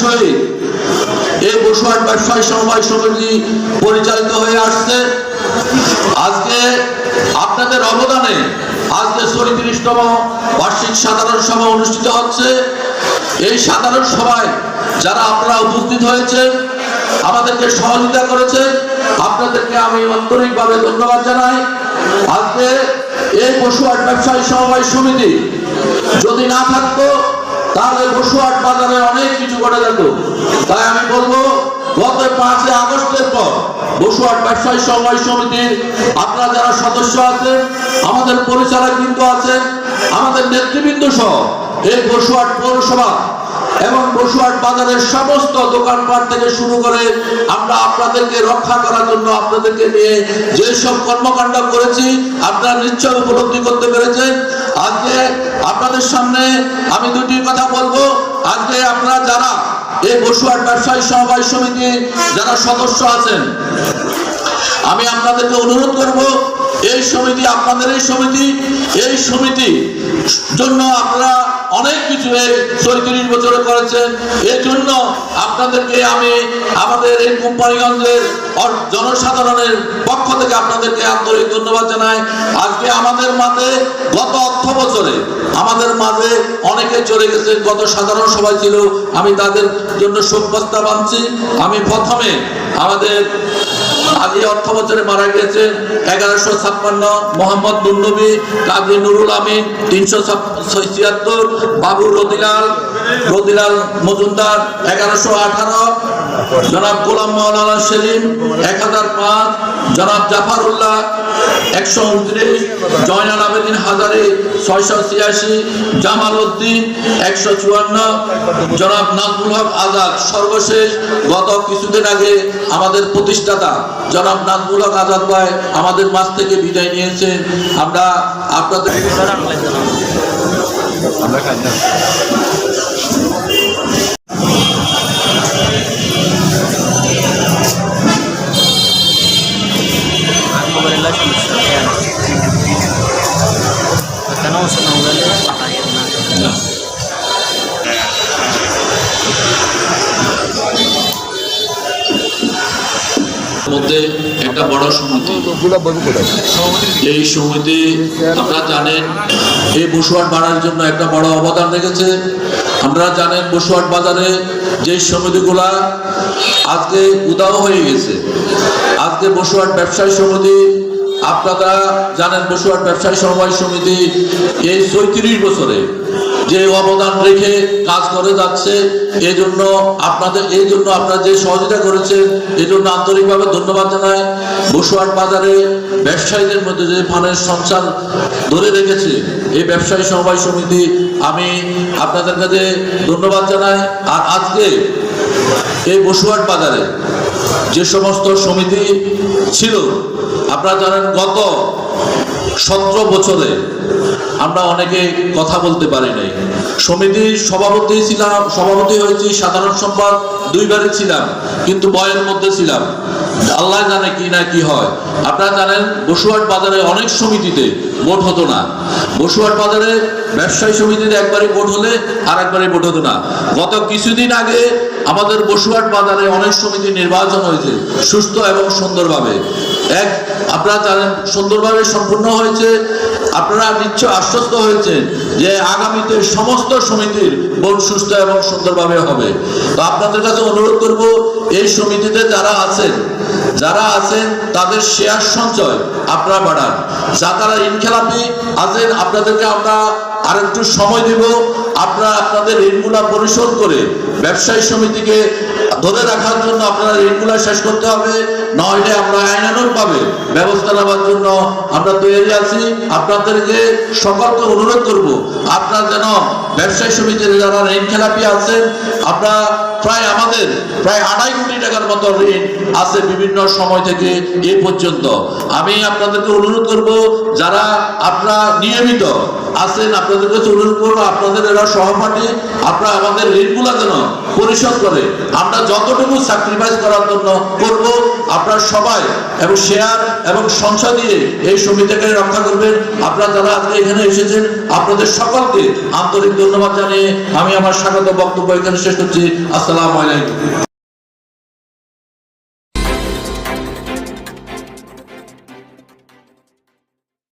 সহিত এই বসুয়াট ব্যবসায়ী সমবায় সমিতি পরিচালিত হয়ে আসছে। আজকে আপনাদের অবদানে আজকে বার্ষিক সাধারণ সভা অনুষ্ঠিত হচ্ছে। এই সাধারণ সভায় যারা আপনারা উপস্থিত হয়েছেন, আমাদেরকে সহযোগিতা করেছেন, আপনাদেরকে আমি আন্তরিকভাবে ধন্যবাদ জানাই। আজকে এই বসুয়াট ব্যবসায়ী সমবায় সমিতি যদি না থাকতো তাহলে বসুয়াট বাজারে অনেক কিছু ঘটে যেত। তাই আমি বলব, গত পাঁচই আগস্টের পর বসুয়াট ব্যবসায়ী সমবায় সমিতির আপনারা যারা সদস্য আছেন, আমাদের পরিচালক কিন্তু আছেন, আমাদের নেতৃবৃন্দ সহ এই বসুয়াট পৌরসভা এবং বসুয়াট বাজারের সমস্ত দোকানপাট থেকে শুরু করে আমরা আপনাদেরকে রক্ষা করার জন্য আপনাদেরকে নিয়ে যে সব কর্মকাণ্ড করেছি, আপনারা নিশ্চয় উপলব্ধি করতে পেরেছেন। আজকে আপনাদের সামনে আমি দুটি কথা বলব। আজকে আপনারা যারা এই বসুয়াট ব্যবসায়ী সমবায় সমিতি, যারা সদস্য আছেন, আমি আপনাদেরকে অনুরোধ করব সমিতি, আপনাদের এই সমিতি এই সমিতি জন্য আপনারা অনেক কিছু এই চৌত্রিশ বছরে করেছেন। এর জন্য আপনাদেরকে আমি আমাদের এই কোম্পানিগঞ্জের জনসাধারণের পক্ষ থেকে আপনাদেরকে আন্তরিক ধন্যবাদ জানাই। আজকে আমাদের মাঝে গত অর্থ বছরে আমাদের মাঝে অনেকে চলে গেছে, গত সাধারণ সভায় ছিল। আমি তাদের জন্য শোক প্রস্তাব আনছি। আমি প্রথমে আমাদের আগে অর্থ বছরে মারা গিয়েছে এগারোশো ছাপ্পান্ন মোহাম্মদ নুরনবী কাজী নুরুল আমিন, তিনশো ছিয়াত্তর বাবু রদিলাল রদিলাল মজুমদার, এগারোশো আঠারো জনাব গোলাম মাওলানা সেলিম এক হাজার পাঁচ জনাব জাফারুল্লাহ একশো উনত্রিশ জয়নাল আবেদিন হাজারে ছয়শো ছিয়াশি জামাল উদ্দিন একশো চুয়ান্ন জনাব নাজমুল হক আজাদ সর্বশেষ গত কিছুদিন আগে আমাদের প্রতিষ্ঠাতা জনাব নাজমুল হক আজাদ ভাই আমাদের মাছ থেকে বিদায় নিয়েছেন আমরা আপনাদের mobilnya এই সমিতি আপনারা জানেন এই বসুয়াট বাড়ার জন্য একটা বড় অবদান রেখেছে। আপনারা জানেন, বসুয়াট বাজারে যে সমিতিগুলা আজকে উদাও হয়ে গেছে। আজকে বসুয়াট ব্যবসায়ী সমিতি আপনারা জানেন বসুয়াট ব্যবসায়ী সমবায় সমিতি এই চৌত্রিশ বছরে যে অবদান রেখে কাজ করে যাচ্ছে এই জন্য আপনাদের এই জন্য আপনারা যে সহযোগিতা করেছেন এই জন্য আন্তরিকভাবে ধন্যবাদ জানাই। বসুয়াট বাজারে ব্যবসায়ীদের মধ্যে যে ফানের সংসার ধরে রেখেছে, এই ব্যবসায়ী সমবায় সমিতি, আমি আপনাদের কাছে ধন্যবাদ জানাই। আর আজকে এই বসুয়াট বাজারে যে সমস্ত সমিতি ছিল আপনারা জানেন গত সতেরো বছরে আমরা অনেকে কথা বলতে পারি নাই। সমিতির সভাপতি ছিলাম, সভাপতি হয়েছি, সাধারণ সম্পাদ দুইবারই ছিলাম, কিন্তু বয়ের মধ্যে ছিলাম। আল্লাহ জানে কি না কি হয়। আপনারা জানেন, বসুয়াট বাজারে অনেক সমিতিতে ভোট হতো না। বসুয়াট বাজারে ব্যবসায়ী সমিতিতে একবারই ভোট হলে আর একবারই ভোট হতো না। গত কিছুদিন আগে আমাদের বসুয়াট বাজারে অনেক সমিতি নির্বাচন হয়েছে, সুস্থ এবং সুন্দরভাবে। এক, আপনারা জানেন, সুন্দরভাবে সম্পূর্ণ হয়েছে। আপনারা নিশ্চয় আশ্বস্ত হয়েছেন যে আগামীতে সমস্ত সমিতির ভোট সুস্থ এবং সুন্দরভাবে হবে। তো আপনাদের কাছে অনুরোধ করব, এই সমিতিতে যারা আছেন যারা আছেন, তাদের শেয়ার সঞ্চয় আপনারা বাড়ান। যা তারা ইনখেলাপি আছেন আপনাদেরকে আমরা আরেকটু সময় দিব। আপনারা আপনাদের ঋণগুলা পরিশোধ করে ব্যবসায়ী সমিতিকে ধরে রাখার জন্য আপনারা ঋণগুলা শেষ করতে হবে। নইলে আমরা আইনানুর পাবে। ব্যবস্থা নেওয়ার জন্য আমরা তৈরি আছি। আপনাদেরকে সকলকে অনুরোধ করব, আপনারা যেন ব্যবসায়ী সমিতির যারা ঋণ খেলাপি আছেন আপনারা প্রায় আমাদের প্রায় আড়াই কোটি টাকার মতো ঋণ আছে বিভিন্ন সময় থেকে এ পর্যন্ত। আমি আপনাদেরকে অনুরোধ করব, যারা আপনারা নিয়মিত আছেন, আপনাদের কাছে অনুরোধ করব, আপনাদের এরা সহপাঠী, আপনারা আমাদের ঋণগুলো যেন পরিশোধ করে। আমরা যতটুকু স্যাক্রিফাইস করার জন্য করব আপনারা সবাই এবং শেয়ার এবং সংসা দিয়ে এই সমিতিকে রক্ষা করবেন। আপনারা যারা আজকে এখানে এসেছেন, আপনাদের সকলকে আন্তরিক ধন্যবাদ জানিয়ে আমি আমার স্বাগত বক্তব্য এখানে শেষ করছি। আসসালামু আলাইকুম।